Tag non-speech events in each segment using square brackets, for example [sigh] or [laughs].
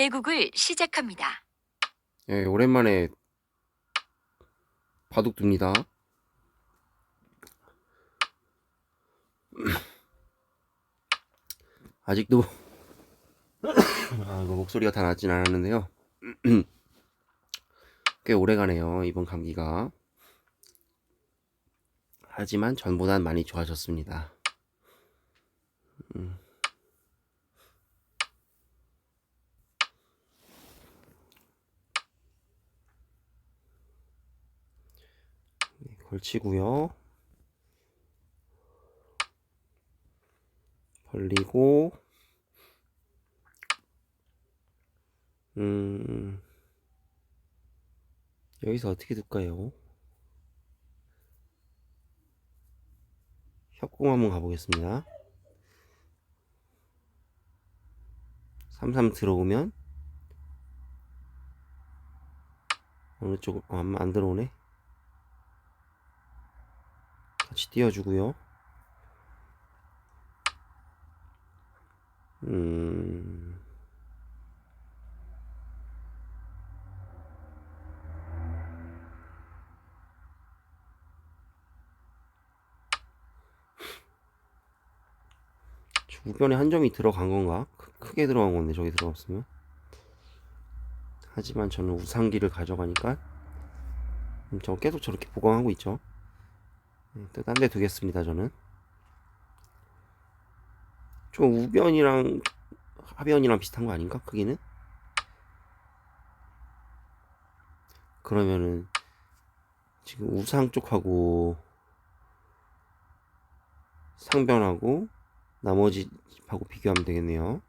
대국을 시작합니다. 예, 오랜만에 바둑 둡니다. [clears throat] 아직도 [clears throat] 아, 목소리가 다 나진 않았는데요. [clears throat] 꽤 오래가네요. 이번 감기가. 하지만 전보단 많이 좋아졌습니다. 음. 네, 걸치고요. 벌리고 음 여기서 어떻게 둘까요? 협공 한번 가보겠습니다. 33 들어오면 어느 쪽 어, 안, 안 들어오네. 같이 띄워주고요. 음. 우변에 한 점이 들어간 건가? 크, 크게 들어간 건데 저기 들어갔으면 하지만 저는 우상기를 가져가니까 음, 저 계속 저렇게 보강하고 있죠 네, 또딴 데 두겠습니다 저는 저 우변이랑 하변이랑 비슷한 거 아닌가 크기는? 그러면은 지금 우상 쪽하고 상변하고 나머지 집하고 비교하면 되겠네요.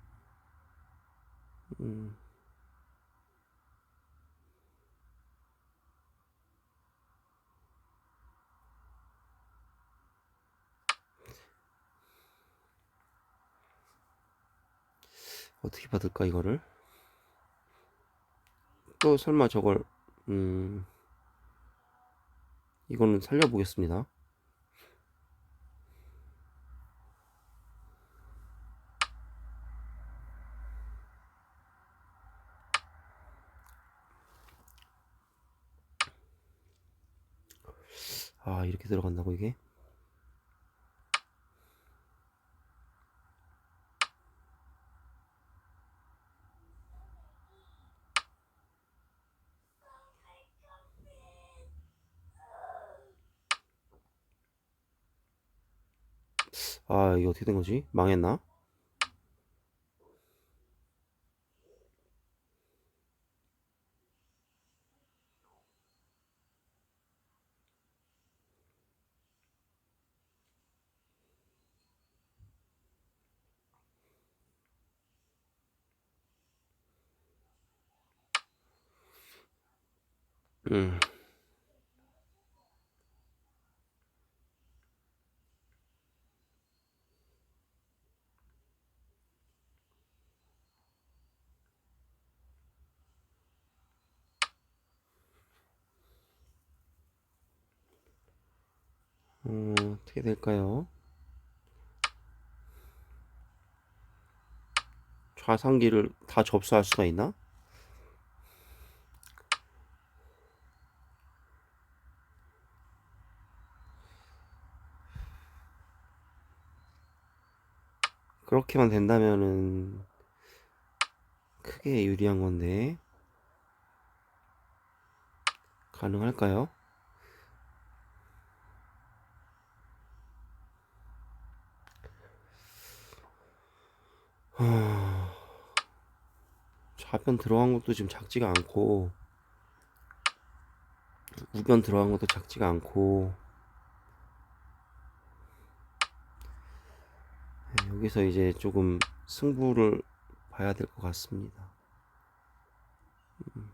음. 어떻게 받을까 이거를? 또 설마 저걸 음 이거는 살려보겠습니다. 아 이렇게 들어간다고 이게? 아 이게 어떻게 된 거지? 망했나? 음. 음, 어떻게 될까요? 좌상기를 다 접수할 수가 있나? 그렇게만 된다면은 크게 유리한 건데 가능할까요? 하... 좌변 들어간 것도 지금 작지가 않고 우변 들어간 것도 작지가 않고 네, 여기서 이제 조금 승부를 봐야 될 것 같습니다. 음.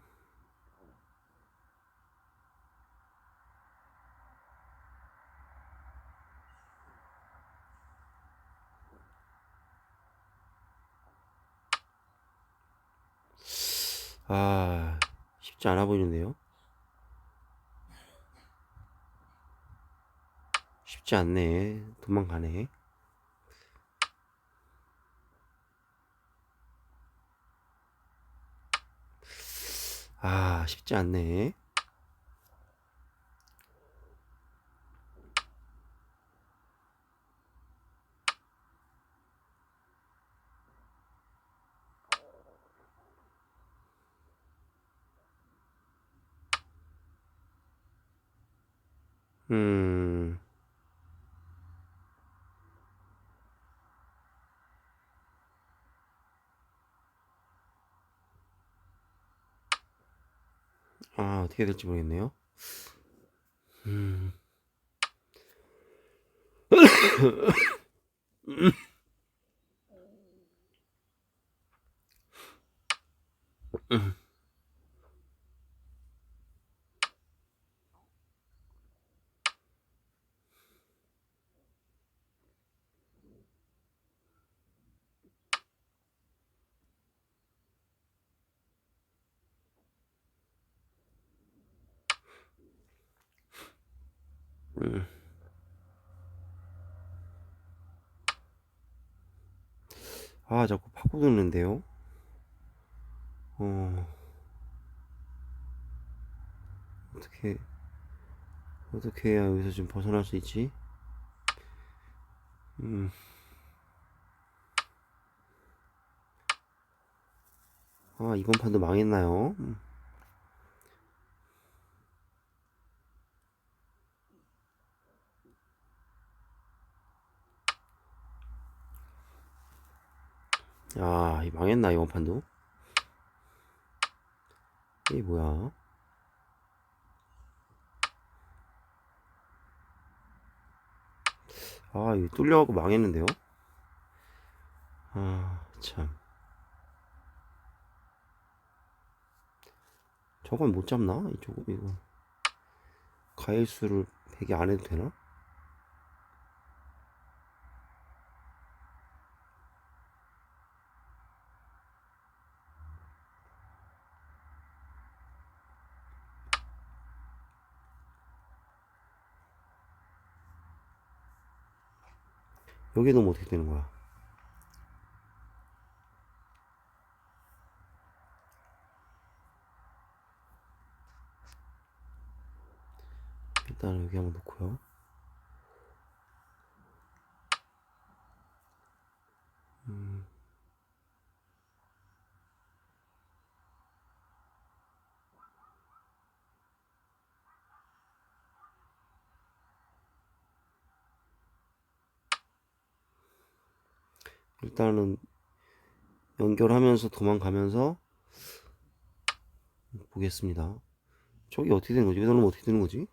아, 쉽지 않아 보이는데요? 쉽지 않네. 도망가네. 아, 쉽지 않네. 음, 아, 어떻게 될지 모르겠네요. 음, [coughs] 음. 아, 자꾸 파고드는데요. 어, 어떻게, 어떻게 해야 여기서 좀 벗어날 수 있지? 음, 아, 이번 판도 망했나요? 음. 아, 이 망했나, 이번 판도? 이게 뭐야? 아, 이거 뚫려갖고 망했는데요? 아, 참. 저건 못 잡나? 이쪽, 이거. 가일수를 100이 안 해도 되나? 여기 넣으면 어떻게 되는 거야? 일단 여기 한번 놓고요. 일단은 연결하면서 도망가면서 보겠습니다. 저기 어떻게 되는 거지? 여기는 어떻게 되는 거지?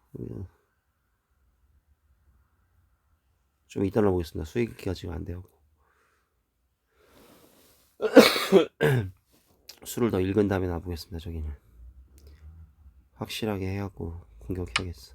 좀 이따 나 보겠습니다. 수익기가 지금 안 돼요. 수를 [coughs] 더 읽은 다음에 놔보겠습니다. 저기는 확실하게 해갖고 공격해야겠어.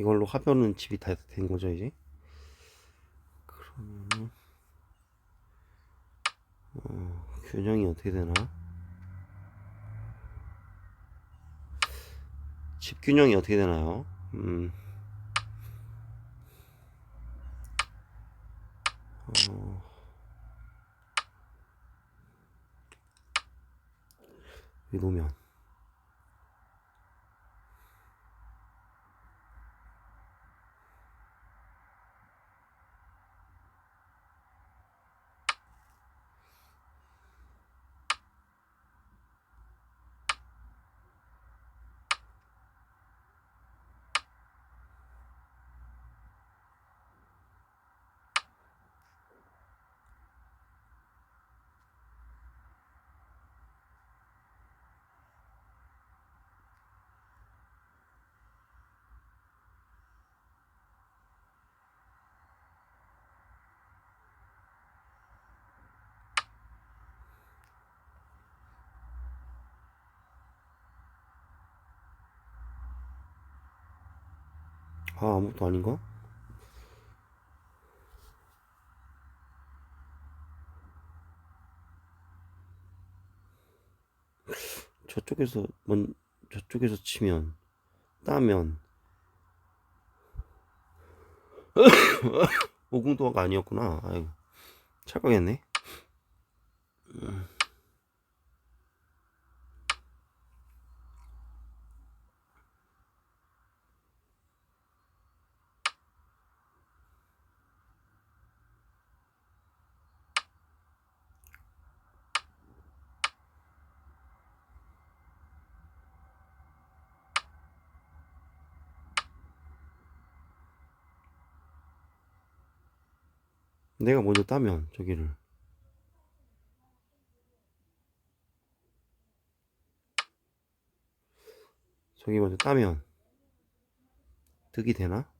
이걸로 하면은 집이 다 된 거죠 이제? 그러면 어, 균형이 어떻게 되나? 집 균형이 어떻게 되나요? 음. 어. 여기 놓으면 아, 아무것도 아닌가? 저쪽에서 먼 저쪽에서 치면 따면 [coughs] 오공도가 아니었구나. 아이고 착각했네. 내가 먼저 따면 저기를 저기 먼저 따면 득이 되나?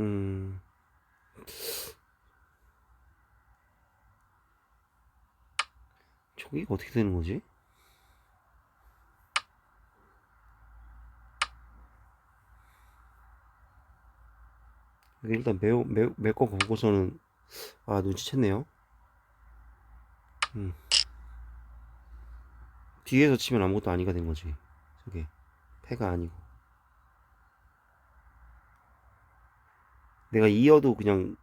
음. 저기 어떻게 되는 거지? 일단 매우 매우 매거 보고서는 아 눈치챘네요. 음. 뒤에서 치면 아무것도 아니가 된 거지. 저게 패가 아니고. 내가 이어도 그냥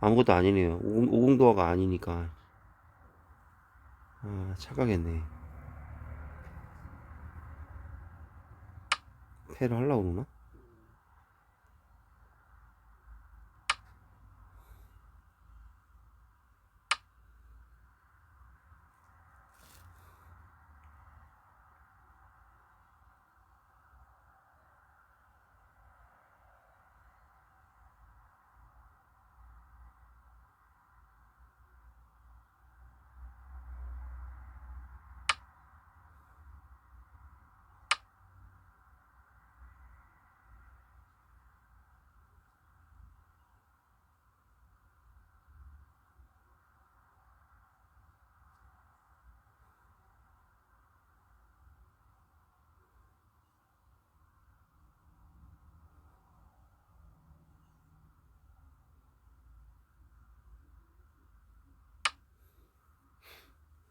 아무것도 아니네요. 오공, 오공도화가 아니니까. 아, 착각했네. 패를 하려고 그러나?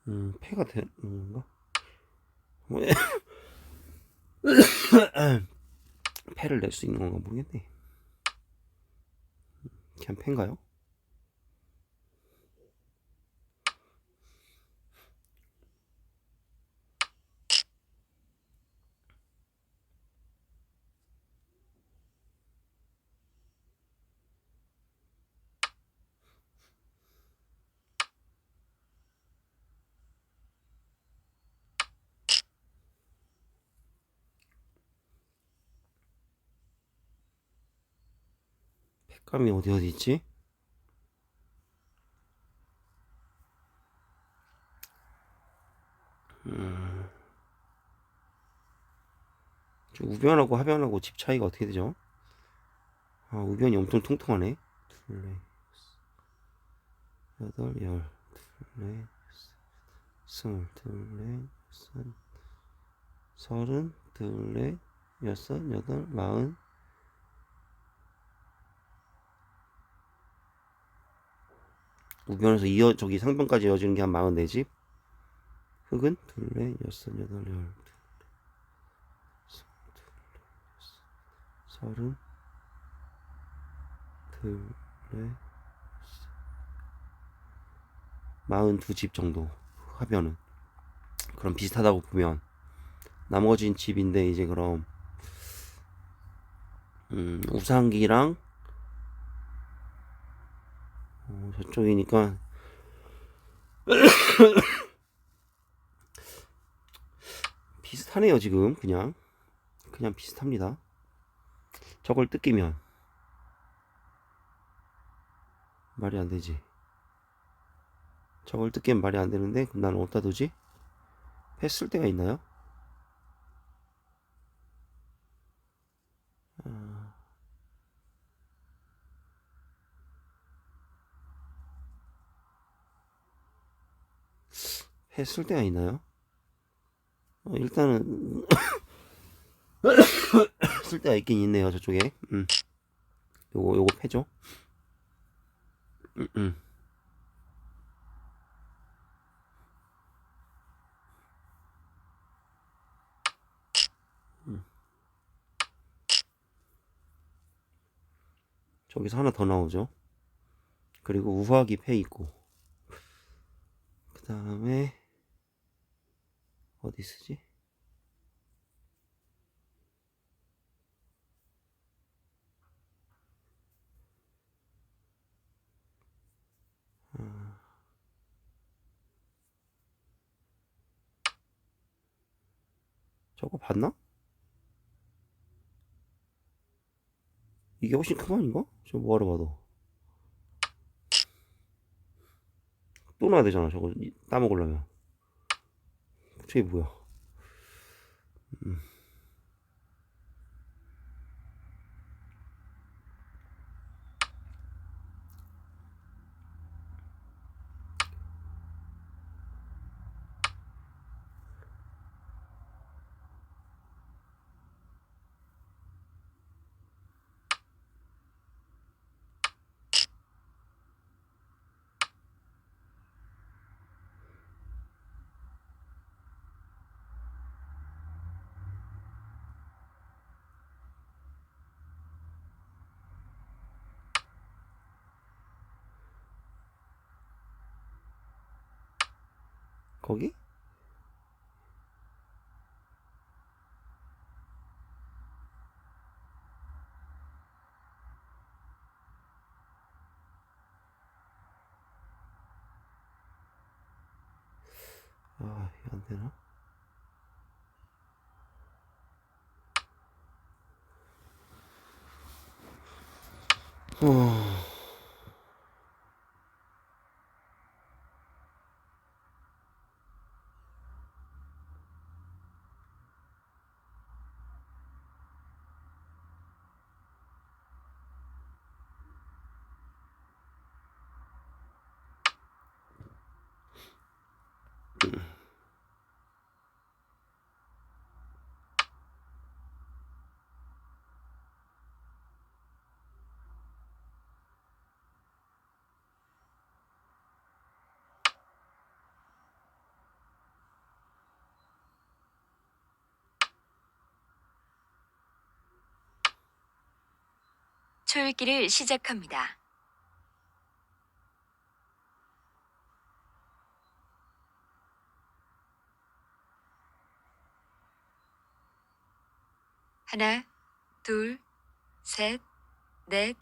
음, 패가 되는 건가? 뭐, [coughs] 패를 낼 수 있는 건가 모르겠네. 그냥 패인가요? 감이 어디 어디 있지? 음. 저 우변하고 하변하고 집 차이가 어떻게 되죠? 아, 우변이 엄청 통통하네. 둘, 넷, 여덟, 열, 둘, 넷, 스물, 둘, 넷, 여섯, 서른, 둘, 넷, 여섯, 여덟, 마흔. 우변에서 이어 저기 상변까지 이어지는 게 한 44집? 흑은 둘레 여섯 여덟 열 서른 둘레 마흔 두 집 정도 하면은. 그럼 비슷하다고 보면 나머진 집인데 이제 그럼 음, 우상기랑 어, 저쪽이니까. [coughs] 비슷하네요 지금. 그냥. 그냥 비슷합니다. 저걸 뜯기면 말이 안 되지. 저걸 뜯기면 말이 안 되는데 그럼 나는 어디다 두지? 패쓸 데가 있나요? 했을 때가 있나요? 어, 일단은 [coughs] 쓸 때가 있긴 있네요 저쪽에 음. 요거 요거 패죠 음, 음. 음. 저기서 하나 더 나오죠 그리고 우화기 패 있고 그 다음에 어디 쓰지? 아. 저거 봤나? 이게 훨씬 큰거 아닌가? 저 뭐하러 봐도 또 놔야 되잖아 저거 이- 따먹으려면 저게 뭐야 음. 거기? 아, 안 되나? 어... 초읽기를 시작합니다. 하나, 둘, 셋, 넷,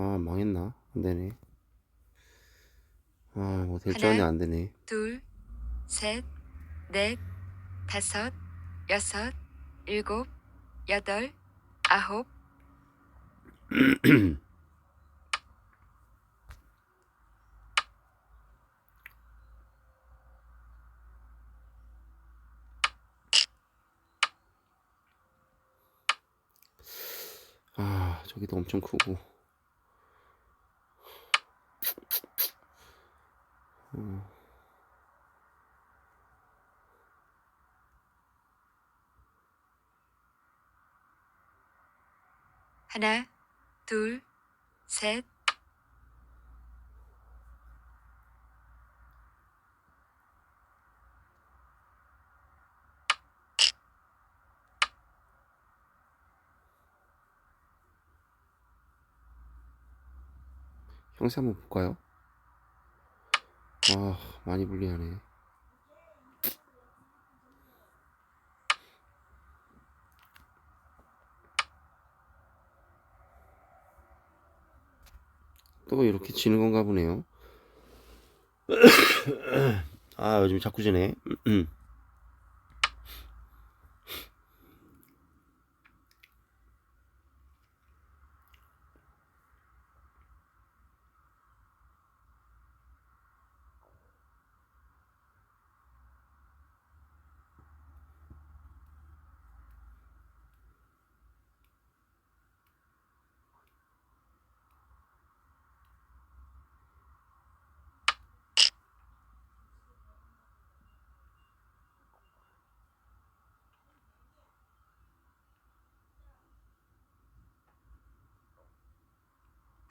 아, 망했나? 안 되네. 아, 뭐. 알았는데 안 되네. 둘, 셋, 넷, 다섯, 여섯, 일곱, 여덟, 아홉, [clears throat] 아, 저기도 엄청 크고. 음. 하나, 둘, 셋, 형세 한번 볼까요? 아, 많이 불리하네. 또 이렇게 지는 건가 보네요. [coughs] 아, 요즘 자꾸 지네.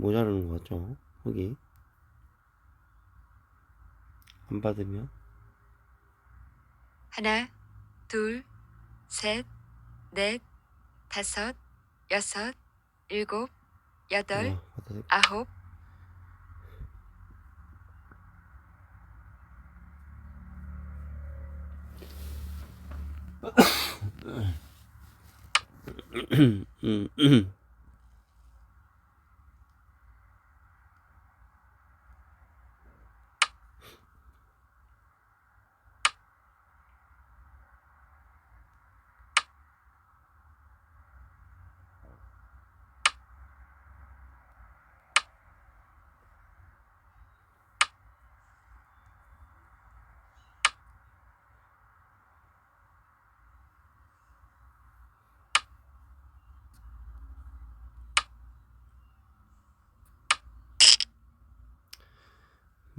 모자르는 것 같죠? 흙이 안 받으면 하나, 둘, 셋, 넷, 다섯, 여섯, 일곱, 여덟, 아, 받아들- 아홉, 음, 음.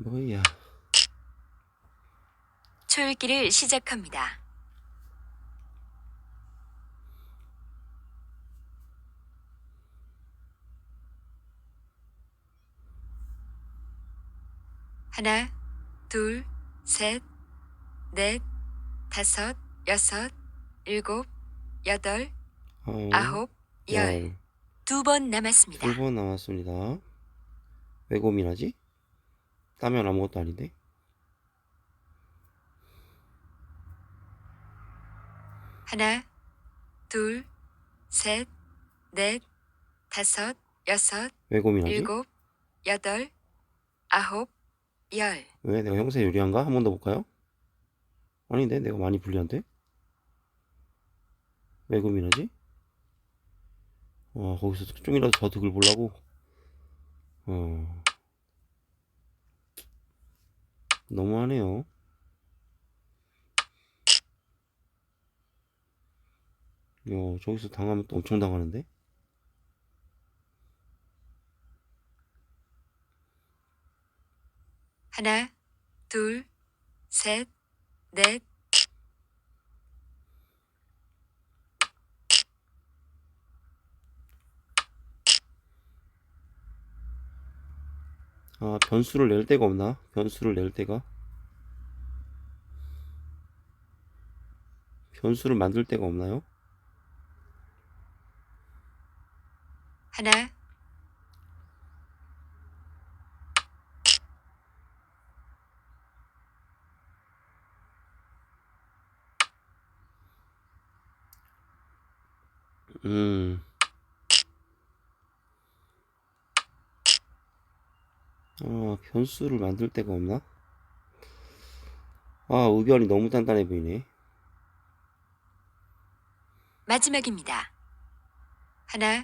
뭐야? 초읽기를 시작합니다. 하나, 둘, 셋, 넷, 다섯, 여섯, 일곱, 여덟, 어, 아홉, 열. 두 번 남았습니다. 두번 남았습니다. 왜 고민하지? 따면 아무것도 아닌데. 하나, 둘, 셋, 넷, 다섯, 여섯, 왜 고민하지? 일곱, 여덟, 아홉, 열. 왜 내가 형세 유리한가? 한 번 더 볼까요? 아닌데 내가 많이 불리한데? 왜 고민하지? 와 거기서 좀이라도 더 득을 보려고 어 너무하네요. 야 저기서 당하면 또 엄청 당하는데? 하나, 둘, 셋, 넷, 아 변수를 낼 데가 없나? 변수를 낼 데가 변수를 만들 데가 없나요? 하나 음 아, 변수를 만들 데가 없나? 아, 의견이 너무 단단해 보이네. 마지막입니다. 하나,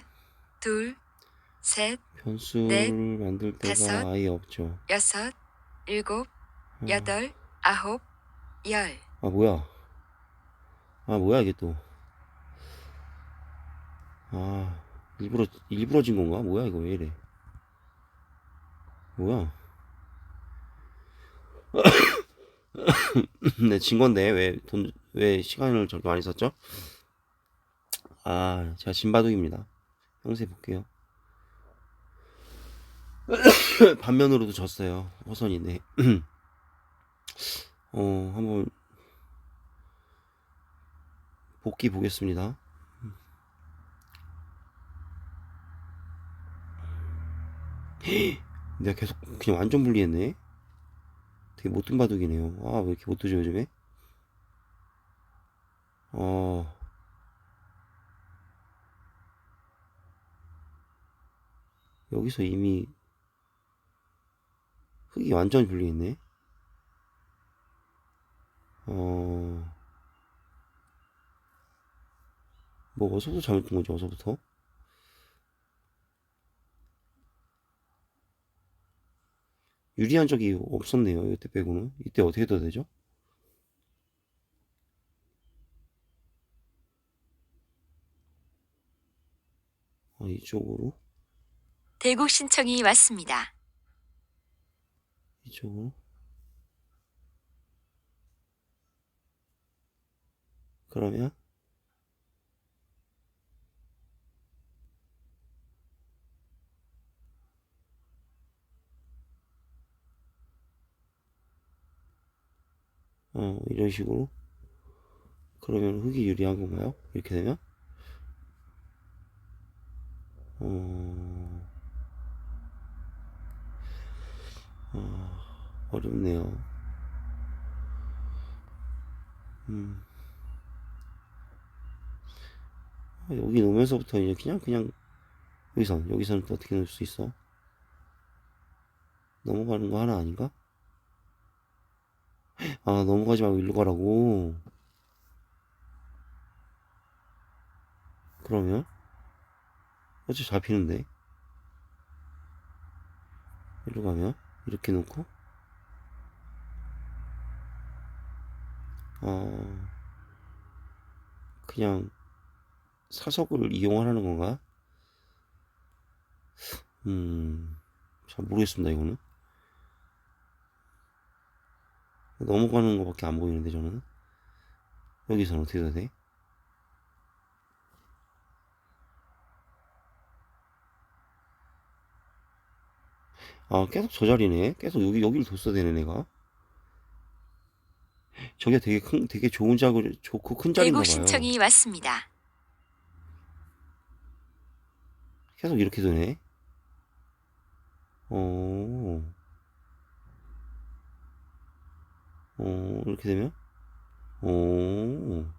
둘, 셋, 변수를 넷, 만들 데가 다섯, 아예 없죠. 여섯, 일곱, 아, 여덟, 아홉, 열. 아, 뭐야. 아, 뭐야, 이게 또. 아, 일부러, 일부러 진 건가? 뭐야, 이거 왜 이래. 뭐야. [coughs] 네, 진 건데, 왜 돈, 왜 시간을 저렇게 많이 썼죠? 아, 제가 진바둑입니다. 형세 볼게요. [coughs] 반면으로도 졌어요. 호선이네. [coughs] 어, 한번 복귀 보겠습니다. [gasps] 내가 계속 그냥 완전 불리했네. 되게 못된 바둑이네요. 아, 왜 이렇게 못 뜨죠, 요즘에? 어, 여기서 이미 흙이 완전 불리했네. 어, 뭐, 어서부터 잘못된 거지, 어서부터? 유리한 적이 없었네요, 이때 빼고는. 이때 어떻게 떠야 되죠? 아, 이쪽으로? 대국 신청이 왔습니다. 이쪽으로? 그러면? 어, 이런 식으로? 그러면 흙이 유리한 건가요? 이렇게 되면? 어, 어, 어렵네요. 음, 아, 여기 놓으면서부터 이제 그냥, 그냥, 여기선, 여기서는 또 어떻게 놓을 수 있어? 넘어가는 거 하나 아닌가? 아, 넘어가지 말고 일로 가라고. 그러면? 어차피 잡히는데. 일로 가면? 이렇게 놓고? 아, 그냥 사석을 이용하라는 건가? 음, 잘 모르겠습니다, 이거는. 넘어가는 것밖에 안 보이는데, 저는. 여기서는 어떻게 해야 돼? 아, 계속 저 자리네. 계속 여기, 여기를 뒀어야 되네, 내가. 저게 되게 큰, 되게 좋은 자리, 좋고 큰 자리인가 봐요. 신청이 왔습니다. 계속 이렇게 되네. 어, 어, 이렇게 되면? 어,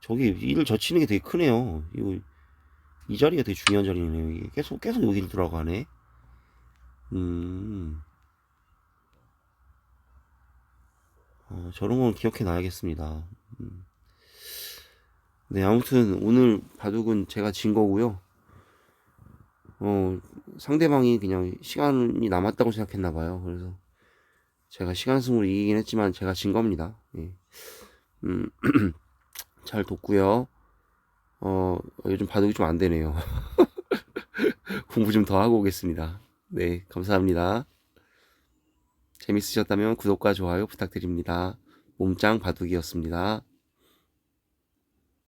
저기 일을 젖히는 게 되게 크네요. 이거, 이 자리가 되게 중요한 자리네요. 이게 계속, 계속 여기를 들어가네. 음, 어, 저런 건 기억해 놔야겠습니다. 음. 네, 아무튼 오늘 바둑은 제가 진 거고요. 어, 상대방이 그냥 시간이 남았다고 생각했나 봐요. 그래서 제가 시간 승으로 이기긴 했지만 제가 진 겁니다. 예. 음, [clears throat] 잘 뒀고요. 어, 요즘 바둑이 좀 안 되네요. [laughs] 공부 좀 더 하고 오겠습니다. 네, 감사합니다. 재밌으셨다면 구독과 좋아요 부탁드립니다. 몸짱 바둑이었습니다.